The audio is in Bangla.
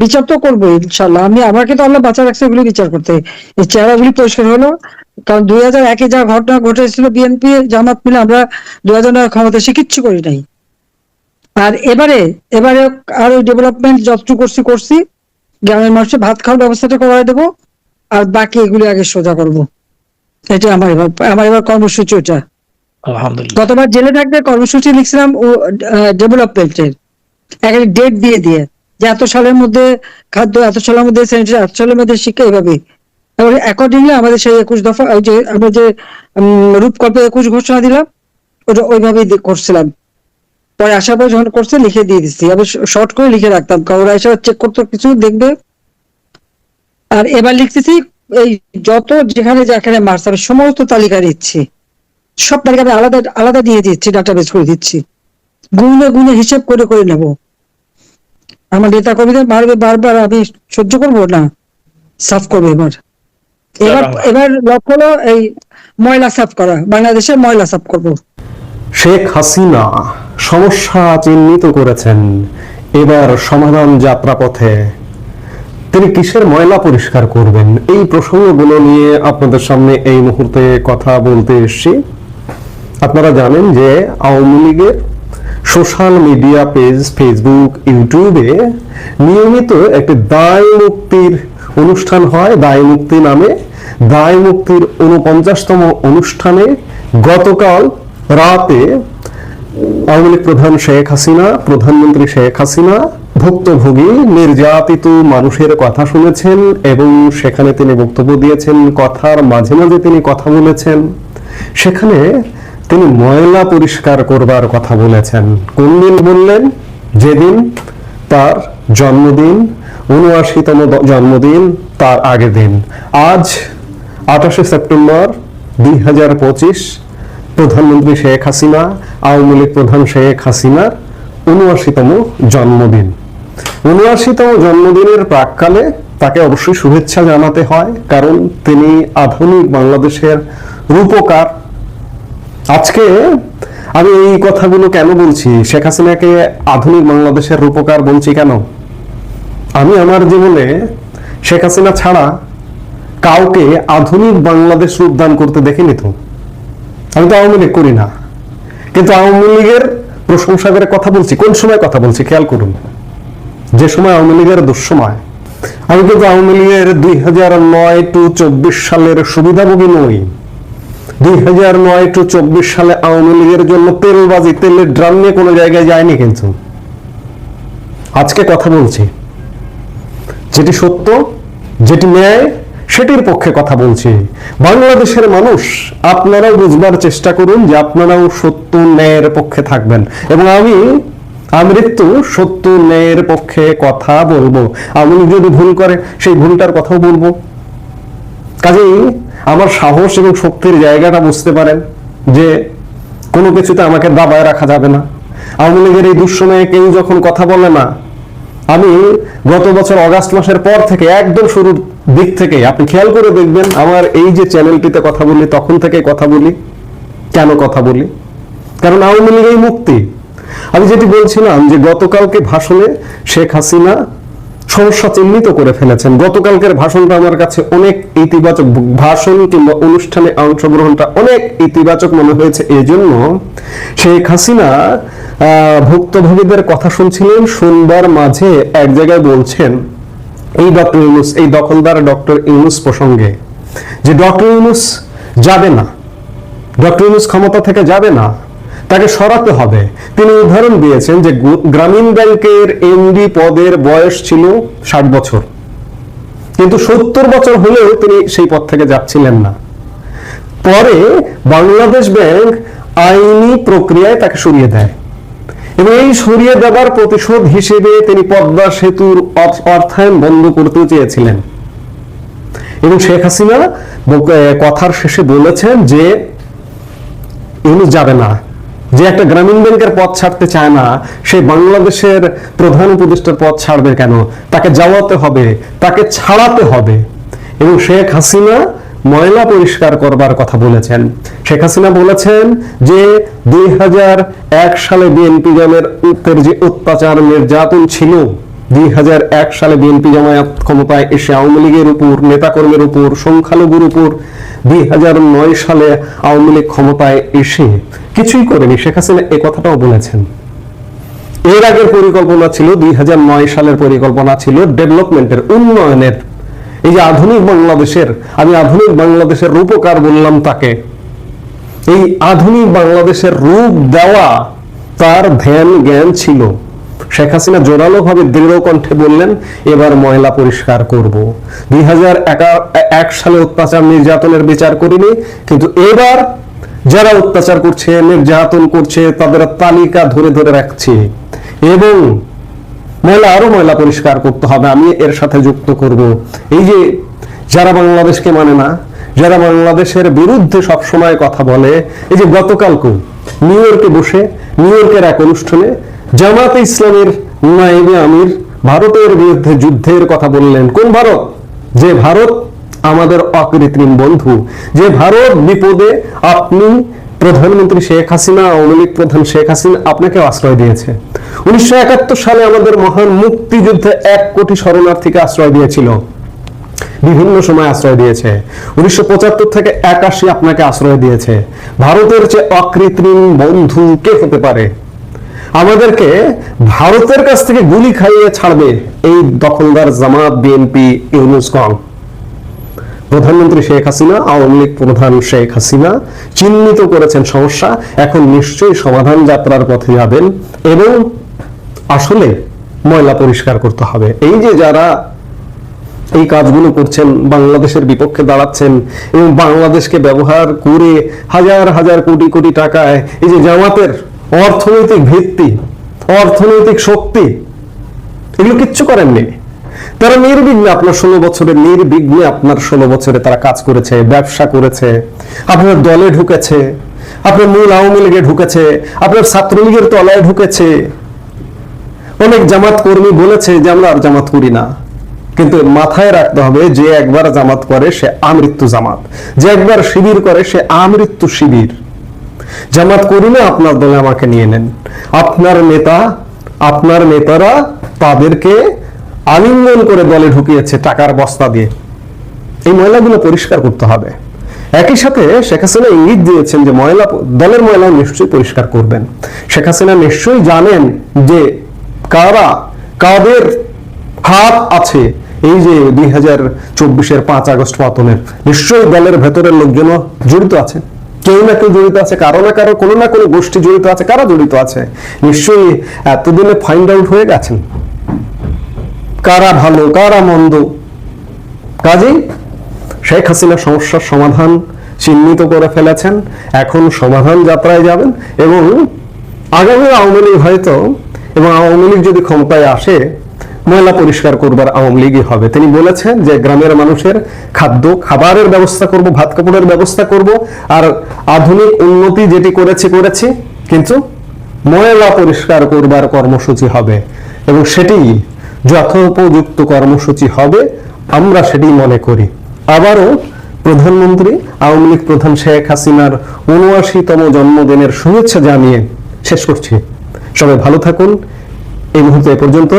বিচার তো করব ইনশাল্লাহ আমি আমাকে তো আল্লাহ বাঁচা রাখছে এগুলো বিচার করতে। এই চেহারাগুলি পরিষ্কার হলো। কারণ দুই হাজার একে যা ঘটনা ঘটেছিল বিএনপি জামাত মিলে আমরা দুই হাজার নয় ক্ষমতা সে কিচ্ছু করি নাই। আর এবারে এবারে আরও ডেভেলপমেন্ট যতটুকু করছি করছি। গ্রামের মানুষের ভাত খাওয়ার ব্যবস্থাটা করে দেবো। আর বাকি এগুলি আগে সোজা করব। এটা আমার এবার আমার এবার কর্মসূচি ওটা গতবার জেলে থাকতে কর্মসূচি লিখছিলাম ডেভেলপমেন্টের একটা ডেট দিয়ে দিয়ে। যে এত সালের মধ্যে খাদ্য, এত সালের মধ্যে স্যানিটারি এত সালের মধ্যে শিক্ষা এইভাবে এবার অ্যাকর্ডিংলি আমাদের সেই একুশ দফা, ওই যে আমরা যে রূপকল্পে একুশ ঘোষণা দিলাম, ওটা ওইভাবেই করছিলাম। পরে আসার পর যখন করছে, লিখে দিয়ে দিচ্ছি আমি শর্ট করে লিখে রাখতাম। কারণ ওরা এসে চেক করতো, কিছু দেখবে। আর এবার লিখতেছি, এই যত যেখানে যেখানে মার্চ আমি সমস্ত তালিকা দিচ্ছি। সব তালিকা আমি আলাদা আলাদা দিয়ে দিচ্ছি ডাটাবেস করে দিচ্ছি। গুনে গুনে হিসেব করে করে নেব। আমার নেতা কর্মীদের মারবে বারবার আমি সহ্য করব না। সাফ করব এবার। এবার এবার লক্ষ্য হলো এই ময়লা সাফ করা। বাংলাদেশের ময়লা সাফ করব। শেখ হাসিনা সমস্যা চিহ্নিত করেছেন। এবার সমাধান যাত্রাপথে তিনি কিসের ময়লা পরিষ্কার করবেন? এই প্রসঙ্গগুলো নিয়ে আপনাদের সামনে এই মুহূর্তে কথা বলতে এসেছি। আপনারা জানেন যে আওয়ামী লীগের সোশ্যাল মিডিয়া পেজ ফেসবুক ইউটিউবে নিয়মিত একটি দায় মুক্তির অনুষ্ঠান হয়। দায় মুক্তি নামে। দায় মুক্তির উনপঞ্চাশতম অনুষ্ঠানে গতকাল রাতে আওয়ামী লীগ প্রধান শেখ হাসিনা, প্রধানমন্ত্রী শেখ হাসিনা ভুক্তভোগী, নির্যাতিত মানুষের কথা শুনেছেন এবং সেখানে তিনি বক্তব্য দিয়েছেন কথার মাঝে মাঝে তিনি কথা বলেছেন। সেখানে তিনি ময়লা পরিষ্কার করবার কথা বলেছেন। কোন দিন বললেন? যেদিন তার জন্মদিন, উনআশিতম জন্মদিন, তার আগের দিন। আজ আঠাশে সেপ্টেম্বর দুই হাজার পঁচিশ, প্রধানমন্ত্রী শেখ হাসিনা, আওয়ামী লীগ প্রধান শেখ হাসিনার উনআশিতম জন্মদিন। উনআশিতম জন্মদিনের প্রাককালে তাকে অবশ্যই শুভেচ্ছা জানাতে হয়, কারণ তিনি আধুনিক বাংলাদেশের রূপকার। আজকে আমি এই কথাগুলো কেন বলছি? শেখ হাসিনাকে আধুনিক বাংলাদেশের রূপকার বলছি কেন? আমি আমার জীবনে শেখ হাসিনা ছাড়া কাউকে আধুনিক বাংলাদেশ রূপদান করতে দেখিনি তো। আমি তো আওয়ামী লীগ করি না। কিন্তু আওয়ামী লীগের প্রশংসা করে কথা বলছি, কোন সময় কথা বলছি খেয়াল করুন। যে সময় আওয়ামী লীগের দুঃসময়। আমি কিন্তু আওয়ামী লীগের দুই হাজার নয় টু চব্বিশ সালের সুবিধাভোগী নই। দুই হাজার নয় টু চব্বিশ সালে আওয়ামী লীগের জন্য তেলবাজি, তেলের ড্রাম নিয়ে কোনো জায়গায় যায়নি কিন্তু। আজকে কথা বলছি। যেটি সত্য, যেটি ন্যায়, সেটির পক্ষে কথা বলছি। বাংলাদেশের মানুষ, আপনারাও বুঝবার চেষ্টা করুন যে আপনারাও সত্য ন্যায়ের পক্ষে থাকবেন। এবং আমি আমৃত্যু সত্য ন্যায়ের পক্ষে কথা বলব। আমি যদি ভুল করে, সেই ভুলটার কথাও বলব। কাজেই আমার সাহস এবং শক্তির জায়গাটা বুঝতে পারেন যে কোনো কিছুতে আমাকে দাবায় রাখা যাবে না। আওয়ামী লীগের এই দুঃসময়ে কেউ যখন কথা বলে না, আমি গত বছর অগাস্ট মাসের পর থেকে একদম শুরুর দিক থেকে, আপনি খেয়াল করে দেখবেন আমার এই যে চ্যানেলটিতে কথা বলি, তখন থেকে কথা বলি, কেন কথা বলি? কারণ আওয়ামী লীগ এই মুক্তি। আমি যেটি বলছিলাম যে গতকালকে ভাষণে শেখ হাসিনা সমস্যা চিহ্নিত করে ফেলেছেন। গতকালকের ভাষণটা আমার কাছে অনেক ইতিবাচক ভাষণ কিংবা অনুষ্ঠানে অংশগ্রহণটা অনেক ইতিবাচক মনে হয়েছে। এই জন্য শেখ হাসিনা ভুক্তভোগীদের কথা শুনছিলেন, শুনবার মাঝে এক জায়গায় বলছেন, এই ডক্টর ইউনুস, এই দখলদার ডক্টর ইউনুস প্রসঙ্গে যে ডক্টর ইউনুস যাবে না, ডক্টর ইউনুস ক্ষমতা থেকে যাবে না তাকে সরাতে হবে। তিনি উদাহরণ দিয়েছেন যে গ্রামীণ ব্যাংকের এমডি পদের বয়স ছিল ষাট বছর। কিন্তু সত্তর বছর হলেও তিনি সেই পদ থেকে যাচ্ছিলেন না। পরে বাংলাদেশ ব্যাংক আইনি প্রক্রিয়ায় তাকে সরিয়ে দেয় এবং এই সরিয়ে দেওয়ার প্রতিশোধ হিসেবে তিনি পদ্মা সেতুর অর্থায়ন বন্ধ করতে চেয়েছিলেন। এবং শেখ হাসিনা কথার শেষে বলেছেন যে ইউনুস যাবে না। যে একটা গ্রামীণ ব্যাংকের পথ ছাড়তে চায় না, সে বাংলাদেশের প্রধান উপদেষ্টার পথ ছাড়বে কেন? তাকে যাওয়াতে হবে, তাকে ছাড়াতে হবে। এবং শেখ হাসিনা ময়লা পরিষ্কার করবার কথা বলেছেন। শেখ হাসিনা বলেছেন যে দুই হাজার এক সালে বিএনপি উপর যে অত্যাচার, নির্যাতন ছিল, দুই হাজার এক সালে বিএনপি জামায়াত ক্ষমতায় এসে আওয়ামী লীগের উপর, নেতাকর্মীর উপর, সংখ্যালঘুর উপর দুই হাজার নয় সালে আওয়ামী লীগ ক্ষমতায় এসে কিছুই করেনি। শেখ হাসিনা এ কথাটাও বলেছেন। এর আগের পরিকল্পনা ছিল, দুই হাজার নয় সালের পরিকল্পনা ছিল ডেভেলপমেন্টের উন্নয়নের। এই যে আধুনিক বাংলাদেশের, আমি আধুনিক বাংলাদেশের রূপকার বললাম তাকে। এই আধুনিক বাংলাদেশের রূপ দেওয়া তার ধ্যান জ্ঞান ছিল। শেখ হাসিনা জোরালো ভাবে দৃঢ় কণ্ঠে বললেন, এবার ময়লা পরিষ্কার করব। দুই এক সালে অত্যাচার নির্যাতনের বিচার করিনি, কিন্তু এবার যারা অত্যাচার করছে, নির্যাতন করছে, তাদের তালিকা ধরে ধরে রাখছি এবং ময়লা আরও ময়লা পরিষ্কার করতে হবে। আমি এর সাথে যুক্ত করব। এই যে যারা বাংলাদেশকে মানে না, যারা বাংলাদেশের বিরুদ্ধে সব সময় কথা বলে, এই যে গতকালকে নিউ ইয়র্কে বসে, নিউ ইয়র্কের এক অনুষ্ঠানে জামাতে ইসলামের নায়েবে আমির, ভারতের বিরুদ্ধে যুদ্ধের কথা বললেন কোন ভারত? যে ভারত আমাদের অকৃত্রিম বন্ধু, যে ভারত বিপদে আপনি প্রধানমন্ত্রী শেখ হাসিনা, আওয়ামী লীগ প্রধান শেখ হাসিনা আপনাকে আশ্রয় দিয়েছে। উনিশশো একাত্তর সালে আমাদের মহান মুক্তিযুদ্ধে এক কোটি শরণার্থীকে আশ্রয় দিয়েছিল। বিভিন্ন সময় আশ্রয় দিয়েছে। উনিশশো পঁচাত্তর থেকে একাশি আপনাকে আশ্রয় দিয়েছে। ভারতের চেয়ে অকৃত্রিম বন্ধু কে হতে পারে? আমাদেরকে ভারতের কাছ থেকে গুলি খাইয়ে ছাড়বে এই দখলদার জামাত বিএনপি ইউনুসকং প্রধানমন্ত্রী শেখ হাসিনা, আওয়ামী লীগ প্রধান শেখ হাসিনা চিহ্নিত করেছেন সমস্যা। এখন নিশ্চয়ই সমাধান যাত্রার পথে যাবেন এবং আসলে ময়লা পরিষ্কার করতে হবে। এই যে যারা এই কাজগুলো করছেন, বাংলাদেশের বিপক্ষে দাঁড়াচ্ছেন এবং বাংলাদেশকে ব্যবহার করে হাজার হাজার কোটি কোটি টাকায় এই যে জামাতের অর্থনৈতিক ভিত্তি, অর্থনৈতিক শক্তি, এগুলো কিচ্ছু করেননি তারা নির্বিঘ্নে আপনার ষোলো বছরে নির্বিঘ্নে আপনার ষোলো বছরে তারা কাজ করেছে, ব্যবসা করেছে, আপনার দলে ঢুকেছে, আপনার মূল আওয়ামী লীগে ঢুকেছে, আপনার ছাত্রলীগের তলায় ঢুকেছে। অনেক জামাত কর্মী বলেছে যে, আমরা আর জামাত করি না। কিন্তু মাথায় রাখতে হবে যে, একবার জামাত করে সে আমৃত্যু জামাত, যে একবার শিবির করে সে আমৃত্যু শিবির। জামাত করি আপনার দলে আমাকে নিয়ে নেন। আপনার নেতা, আপনার নেতারা তাদেরকে আলিঙ্গন করে দলে ঢুকিয়েছে টাকার বস্তা দিয়ে। এই ময়লাগুলো পরিষ্কার করতে হবে। একই সাথে শেখ হাসিনা ইঙ্গিত দিয়েছেন যে ময়লা, দলের ময়লা নিশ্চয়ই পরিষ্কার করবেন। শেখ হাসিনা নিশ্চয়ই জানেন যে কারা, কাদের হাত আছে। এই যে দুই হাজার চব্বিশের পাঁচ আগস্ট পতনের, নিশ্চয়ই দলের ভেতরের লোকজনও জড়িত আছে কেউ না কেউ জড়িত আছে, কারও না কারও, কোনো না কোনো গোষ্ঠী জড়িত আছে, কারা জড়িত আছে? নিশ্চয়ই এতদিনে ফাইন্ড আউট হয়ে গেছেন। কারা ভালো, কারা মন্দ? কাজেই শেখ হাসিনা সমস্যার সমাধান চিহ্নিত করে ফেলেছেন। এখন সমাধান যাত্রায় যাবেন এবং আগামী আওয়ামী লীগ হয়তো, এবং আওয়ামী লীগ যদি ক্ষমতায় আসে ময়লা পরিষ্কার করবার আওয়ামী লীগই হবে। তিনি বলেছেন যে গ্রামের মানুষের খাদ্য, খাবারের ব্যবস্থা করব, ভাত কাপড়ের ব্যবস্থা করব, আর আধুনিক উন্নতি যেটি করেছি করেছি, কিন্তু ময়লা পরিষ্কার করবার কর্মসূচি হবে এবং সেটি যথোপযুক্ত কর্মসূচি হবে, আমরা সেটি মনে করি। আবারও প্রধানমন্ত্রী, আওয়ামী লীগ প্রধান শেখ হাসিনার উনআশিতম জন্মদিনের শুভেচ্ছা জানিয়ে শেষ করছি। সবাই ভালো থাকুন। এই মুহূর্তে পর্যন্ত